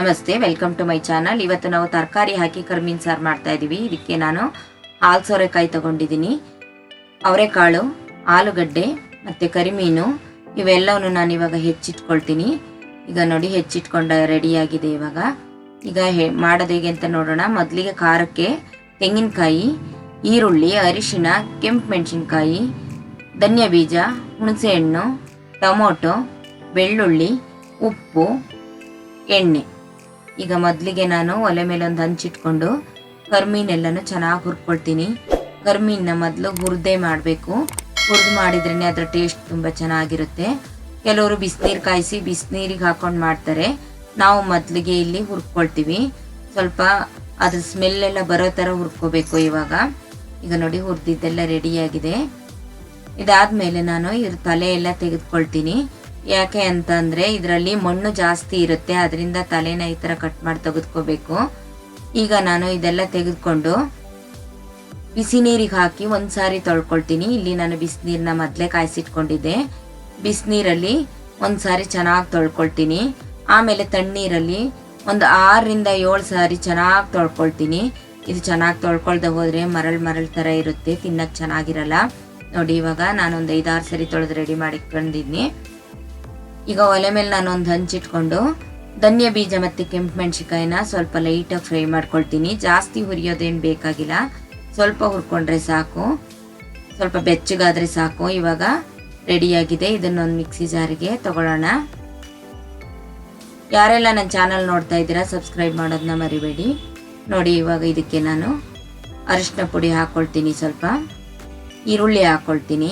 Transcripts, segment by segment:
ನಮಸ್ತೆ welcome to my channel ಇವತ್ತು ನಾವು ತರಕಾರಿ ಹಾಕಿ ಕರ್ಮೀನ್ ಸಾರು ಮಾಡ್ತಾ ಇದ್ದೀವಿ ಇದಕ್ಕೆ ನಾನು ಹಾಲು ಸೋರೆಕಾಯಿ ತಗೊಂಡಿದ್ದೀನಿ. ಅವರೆಕಾಳು, ಆಲೂಗಡ್ಡೆ ಮತ್ತು ಕರಿಮೀನು ಇವೆಲ್ಲವನ್ನು ನಾನು ಇವಾಗ ಹೆಚ್ಚಿಟ್ಕೊಳ್ತೀನಿ. ಈಗ ನೋಡಿ, ಹೆಚ್ಚಿಟ್ಕೊಂಡ ರೆಡಿಯಾಗಿದೆ ಇವಾಗ. ಈಗ ಹೆ, ಮಾಡೋದು ಹೇಗೆ ಅಂತ ನೋಡೋಣ. ಮೊದಲಿಗೆ ಖಾರಕ್ಕೆ ತೆಂಗಿನಕಾಯಿ, ಈರುಳ್ಳಿ, ಅರಿಶಿಣ, ಕೆಂಪು ಮೆಣಸಿನ್ಕಾಯಿ, ಧನ್ಯ ಬೀಜ, ಹುಣಸೆಹಣ್ಣು, ಟೊಮೊಟೊ, ಬೆಳ್ಳುಳ್ಳಿ, ಉಪ್ಪು, ಎಣ್ಣೆ. ಈಗ ಮೊದಲಿಗೆ ನಾನು ಒಲೆ ಮೇಲೆ ಒಂದು ಹಂಚಿಟ್ಕೊಂಡು ಕರ್ಮೀನೆಲ್ಲನೂ ಚೆನ್ನಾಗಿ ಹುರ್ಕೊಳ್ತೀನಿ. ಕರ್ಮೀನ ಮೊದಲು ಹುರಿದೇ ಮಾಡಬೇಕು. ಹುರಿದು ಮಾಡಿದ್ರೇ ಅದರ ಟೇಸ್ಟ್ ತುಂಬ ಚೆನ್ನಾಗಿರುತ್ತೆ. ಕೆಲವರು ಬಿಸಿನೀರು ಕಾಯಿಸಿ ಬಿಸಿನೀರಿಗೆ ಹಾಕೊಂಡು ಮಾಡ್ತಾರೆ. ನಾವು ಮೊದಲಿಗೆ ಇಲ್ಲಿ ಹುರ್ಕೊಳ್ತೀವಿ. ಸ್ವಲ್ಪ ಅದ್ರ ಸ್ಮೆಲ್ ಎಲ್ಲ ಬರೋ ಥರ ಹುರ್ಕೋಬೇಕು ಇವಾಗ. ಈಗ ನೋಡಿ ಹುರಿದಿದ್ದೆಲ್ಲ ರೆಡಿಯಾಗಿದೆ. ಇದಾದ್ಮೇಲೆ ನಾನು ಇದ್ರ ತಲೆ ಎಲ್ಲ ತೆಗೆದುಕೊಳ್ತೀನಿ. ಯಾಕೆ ಅಂತಂದರೆ ಇದರಲ್ಲಿ ಮಣ್ಣು ಜಾಸ್ತಿ ಇರುತ್ತೆ, ಅದರಿಂದ ತಲೆನ ಈ ತರ ಕಟ್ ಮಾಡಿ ತೆಗೆದುಕೋಬೇಕು. ಈಗ ನಾನು ಇದೆಲ್ಲ ತೆಗೆದುಕೊಂಡು ಬಿಸಿ ನೀರಿಗೆ ಹಾಕಿ ಒಂದ್ಸಾರಿ ತೊಳ್ಕೊಳ್ತೀನಿ. ಇಲ್ಲಿ ನಾನು ಬಿಸಿನೀರನ್ನ ಮೊದಲೇ ಕಾಯಿಸಿಟ್ಕೊಂಡಿದ್ದೆ. ಬಿಸಿನೀರಲ್ಲಿ ಒಂದ್ಸಾರಿ ಚೆನ್ನಾಗಿ ತೊಳ್ಕೊಳ್ತೀನಿ. ಆಮೇಲೆ ತಣ್ಣೀರಲ್ಲಿ ಒಂದು ಆರರಿಂದ ಏಳು ಸಾರಿ ಚೆನ್ನಾಗಿ ತೊಳ್ಕೊಳ್ತೀನಿ. ಇದು ಚೆನ್ನಾಗಿ ತೊಳ್ಕೊಳ್ದೆ ಹೋದ್ರೆ ಮರಳು ಮರಳು ಥರ ಇರುತ್ತೆ ತಿನ್ನಕ್ಕೆ ಚೆನ್ನಾಗಿರಲ್ಲ. ನೋಡಿ, ಇವಾಗ ನಾನು ಒಂದು ಐದಾರು ಸರಿ ತೊಳೆದು ರೆಡಿ ಮಾಡಿಕೊಂಡಿದ್ದೀನಿ ಈಗ ಒಲೆ ಮೇಲೆ ನಾನು ಒಂದು ಹಂಚಿಟ್ಕೊಂಡು ಧನ್ಯ ಬೀಜ ಮತ್ತು ಕೆಂಪು ಮೆಣಸಿಕಾಯಿನ ಸ್ವಲ್ಪ ಲೈಟಾಗಿ ಫ್ರೈ ಮಾಡ್ಕೊಳ್ತೀನಿ. ಜಾಸ್ತಿ ಹುರಿಯೋದೇನು ಬೇಕಾಗಿಲ್ಲ. ಸ್ವಲ್ಪ ಹುರ್ಕೊಂಡ್ರೆ ಸಾಕು. ಸ್ವಲ್ಪ ಬೆಚ್ಚಗಾದರೆ ಸಾಕು. ಇವಾಗ ರೆಡಿಯಾಗಿದೆ ಇದನ್ನೊಂದು ಮಿಕ್ಸಿ ಜಾರಿಗೆ ತಗೊಳ್ಳೋಣ. ಯಾರೆಲ್ಲ ನನ್ನ ಚಾನಲ್ ನೋಡ್ತಾ ಇದ್ದೀರಾ ಸಬ್ಸ್ಕ್ರೈಬ್ ಮಾಡೋದನ್ನ ಮರಿಬೇಡಿ. ನೋಡಿ, ಇವಾಗ ಇದಕ್ಕೆ ನಾನು ಅರಿಶಿನ ಪುಡಿ ಹಾಕ್ಕೊಳ್ತೀನಿ ಸ್ವಲ್ಪ. ಈರುಳ್ಳಿ ಹಾಕ್ಕೊಳ್ತೀನಿ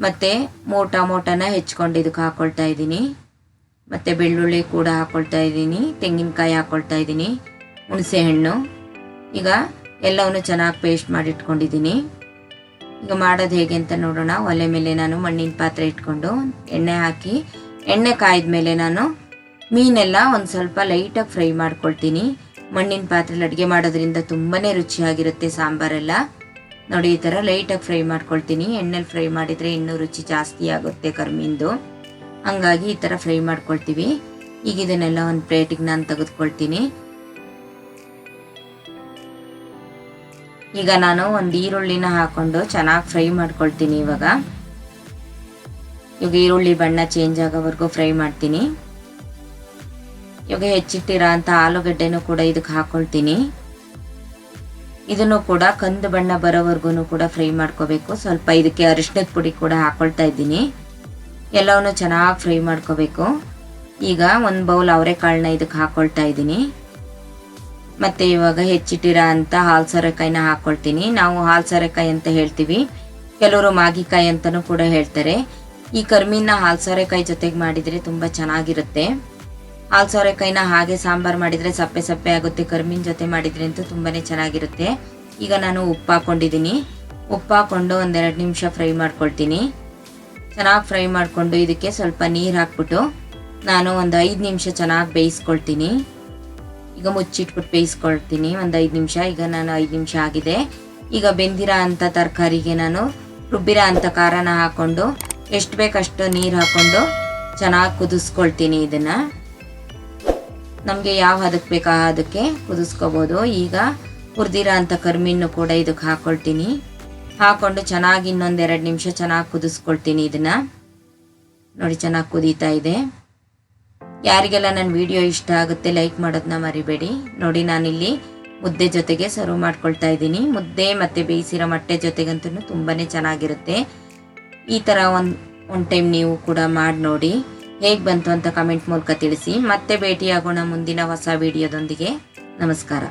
ಮತ್ತು ಮೋಟ ಮೋಟನ ಹೆಚ್ಕೊಂಡು ಇದಕ್ಕೆ ಹಾಕ್ಕೊಳ್ತಾ ಇದ್ದೀನಿ. ಮತ್ತು ಬೆಳ್ಳುಳ್ಳಿ ಕೂಡ ಹಾಕ್ಕೊಳ್ತಾ ಇದ್ದೀನಿ. ತೆಂಗಿನಕಾಯಿ ಹಾಕ್ಕೊಳ್ತಾ ಇದ್ದೀನಿ. ಹುಣಸೆ ಹಣ್ಣು. ಈಗ ಎಲ್ಲವನ್ನು ಚೆನ್ನಾಗಿ ಪೇಸ್ಟ್ ಮಾಡಿ ಇಟ್ಕೊಂಡಿದ್ದೀನಿ. ಈಗ ಮಾಡೋದು ಹೇಗೆ ಅಂತ ನೋಡೋಣ. ಒಲೆ ಮೇಲೆ ನಾನು ಮಣ್ಣಿನ ಪಾತ್ರೆ ಇಟ್ಕೊಂಡು ಎಣ್ಣೆ ಹಾಕಿ, ಎಣ್ಣೆ ಕಾಯ್ದ ಮೇಲೆ ನಾನು ಮೀನೆಲ್ಲ ಒಂದು ಸ್ವಲ್ಪ ಲೈಟಾಗಿ ಫ್ರೈ ಮಾಡ್ಕೊಳ್ತೀನಿ. ಮಣ್ಣಿನ ಪಾತ್ರೆಲಿ ಅಡುಗೆ ಮಾಡೋದ್ರಿಂದ ತುಂಬಾ ರುಚಿಯಾಗಿರುತ್ತೆ ಸಾಂಬಾರೆಲ್ಲ. ನೋಡಿ, ಈ ಥರ ಲೈಟಾಗಿ ಫ್ರೈ ಮಾಡ್ಕೊಳ್ತೀನಿ. ಎಣ್ಣೆಲಿ ಫ್ರೈ ಮಾಡಿದರೆ ಇನ್ನೂ ರುಚಿ ಜಾಸ್ತಿ ಆಗುತ್ತೆ ಕರ್ಮಿಂದು. ಹಂಗಾಗಿ ಈ ಥರ ಫ್ರೈ ಮಾಡ್ಕೊಳ್ತೀವಿ. ಈಗ ಇದನ್ನೆಲ್ಲ ಒಂದು ಪ್ಲೇಟಿಗೆ ನಾನು ತೆಗೆದುಕೊಳ್ತೀನಿ. ಈಗ ನಾನು ಒಂದು ಈರುಳ್ಳಿನ ಹಾಕೊಂಡು ಚೆನ್ನಾಗಿ ಫ್ರೈ ಮಾಡ್ಕೊಳ್ತೀನಿ ಇವಾಗ. ಇವಾಗ ಈರುಳ್ಳಿ ಬಣ್ಣ ಚೇಂಜ್ ಆಗೋವರೆಗೂ ಫ್ರೈ ಮಾಡ್ತೀನಿ. ಇವಾಗ ಹೆಚ್ಚಿಟ್ಟಿರೋ ಅಂಥ ಆಲೂಗಡ್ಡೆನೂ ಕೂಡ ಇದಕ್ಕೆ ಹಾಕೊಳ್ತೀನಿ. ಇದನ್ನು ಕೂಡ ಕಂದು ಬಣ್ಣ ಬರೋವರೆಗೂ ಕೂಡ ಫ್ರೈ ಮಾಡ್ಕೋಬೇಕು. ಸ್ವಲ್ಪ ಇದಕ್ಕೆ ಅರಿಶಿನದ ಪುಡಿ ಕೂಡ ಹಾಕೊಳ್ತಾ ಇದ್ದೀನಿ. ಎಲ್ಲವನ್ನು ಚೆನ್ನಾಗಿ ಫ್ರೈ ಮಾಡ್ಕೋಬೇಕು. ಈಗ ಒಂದು ಬೌಲ್ ಅವರೆಕಾಳನ್ನ ಇದಕ್ಕೆ ಹಾಕೊಳ್ತಾ ಇದ್ದೀನಿ. ಮತ್ತು ಇವಾಗ ಹೆಚ್ಚಿಟ್ಟಿರೋ ಅಂತ ಹಾಲು ಸೋರೆಕಾಯಿನ ಹಾಕ್ಕೊಳ್ತೀನಿ ನಾವು ಹಾಲು ಸೋರೆಕಾಯಿ ಅಂತ ಹೇಳ್ತೀವಿ. ಕೆಲವರು ಮಾಗಿಕಾಯಿ ಅಂತಲೂ ಕೂಡ ಹೇಳ್ತಾರೆ. ಈ ಕರ್ಮೀನ ಹಾಲು ಸೋರೆಕಾಯಿ ಜೊತೆಗೆ ಮಾಡಿದರೆ ತುಂಬ ಚೆನ್ನಾಗಿರುತ್ತೆ. ಹಾಲು ಸೋರೆಕಾಯಿನ ಹಾಗೆ ಸಾಂಬಾರು ಮಾಡಿದರೆ ಸಪ್ಪೆ ಸಪ್ಪೆ ಆಗುತ್ತೆ. ಕರ್ಮಿನ ಜೊತೆ ಮಾಡಿದ್ರೆ ಅಂತೂ ತುಂಬಾ ಚೆನ್ನಾಗಿರುತ್ತೆ. ಈಗ ನಾನು ಉಪ್ಪು ಹಾಕೊಂಡಿದ್ದೀನಿ. ಉಪ್ಪು ಹಾಕೊಂಡು ಒಂದೆರಡು ನಿಮಿಷ ಫ್ರೈ ಮಾಡ್ಕೊಳ್ತೀನಿ. ಚೆನ್ನಾಗಿ ಫ್ರೈ ಮಾಡಿಕೊಂಡು ಇದಕ್ಕೆ ಸ್ವಲ್ಪ ನೀರು ಹಾಕ್ಬಿಟ್ಟು ನಾನು ಒಂದು ಐದು ನಿಮಿಷ ಚೆನ್ನಾಗಿ ಬೇಯಿಸ್ಕೊಳ್ತೀನಿ. ಈಗ ಮುಚ್ಚಿಟ್ಬಿಟ್ಟು ಬೇಯಿಸ್ಕೊಳ್ತೀನಿ. ಒಂದು ಐದು ನಿಮಿಷ. ಈಗ ನಾನು ಐದು ನಿಮಿಷ ಆಗಿದೆ. ಈಗ ಬೆಂದಿರೋ ಅಂಥ ತರಕಾರಿಗೆ ನಾನು ರುಬ್ಬಿರೋ ಅಂಥ ಖಾರನ ಹಾಕ್ಕೊಂಡು ಎಷ್ಟು ಬೇಕಷ್ಟು ನೀರು ಹಾಕ್ಕೊಂಡು ಚೆನ್ನಾಗಿ ಕುದಿಸ್ಕೊಳ್ತೀನಿ ಇದನ್ನು. ನಮಗೆ ಯಾವ ಹದಕ್ಕೆ ಬೇಕಾ ಅದಕ್ಕೆ ಕುದಿಸ್ಕೋಬೋದು. ಈಗ ಹುರಿದಿರೋ ಅಂಥ ಕರ್ಮಿನ್ನು ಕೂಡ ಇದಕ್ಕೆ ಹಾಕ್ಕೊಳ್ತೀನಿ ಹಾಕ್ಕೊಂಡು ಚೆನ್ನಾಗಿ ಇನ್ನೊಂದೆರಡು ನಿಮಿಷ ಚೆನ್ನಾಗಿ ಕುದಿಸ್ಕೊಳ್ತೀನಿ ಇದನ್ನು. ನೋಡಿ, ಚೆನ್ನಾಗಿ ಕುದೀತಾ ಇದೆ. ಯಾರಿಗೆಲ್ಲ ನನ್ನ ವಿಡಿಯೋ ಇಷ್ಟ ಆಗುತ್ತೆ ಲೈಕ್ ಮಾಡೋದನ್ನ ಮರಿಬೇಡಿ. ನೋಡಿ, ನಾನಿಲ್ಲಿ ಮುದ್ದೆ ಜೊತೆಗೆ ಸರ್ವ್ ಮಾಡ್ಕೊಳ್ತಾ ಇದ್ದೀನಿ. ಮುದ್ದೆ ಮತ್ತು ಬೇಯಿಸಿರೋ ಮೊಟ್ಟೆ ಜೊತೆಗಂತೂ ತುಂಬಾ ಚೆನ್ನಾಗಿರುತ್ತೆ. ಈ ಥರ ಒಂದು ಒನ್ ಟೈಮ್ ನೀವು ಕೂಡ ಮಾಡಿ ನೋಡಿ. ಹೇಗೆ ಬಂತು ಅಂತ ಕಮೆಂಟ್ ಮೂಲಕ ತಿಳಿಸಿ. ಮತ್ತೆ ಭೇಟಿಯಾಗೋಣ ಮುಂದಿನ ಹೊಸ ವಿಡಿಯೋದೊಂದಿಗೆ. ನಮಸ್ಕಾರ.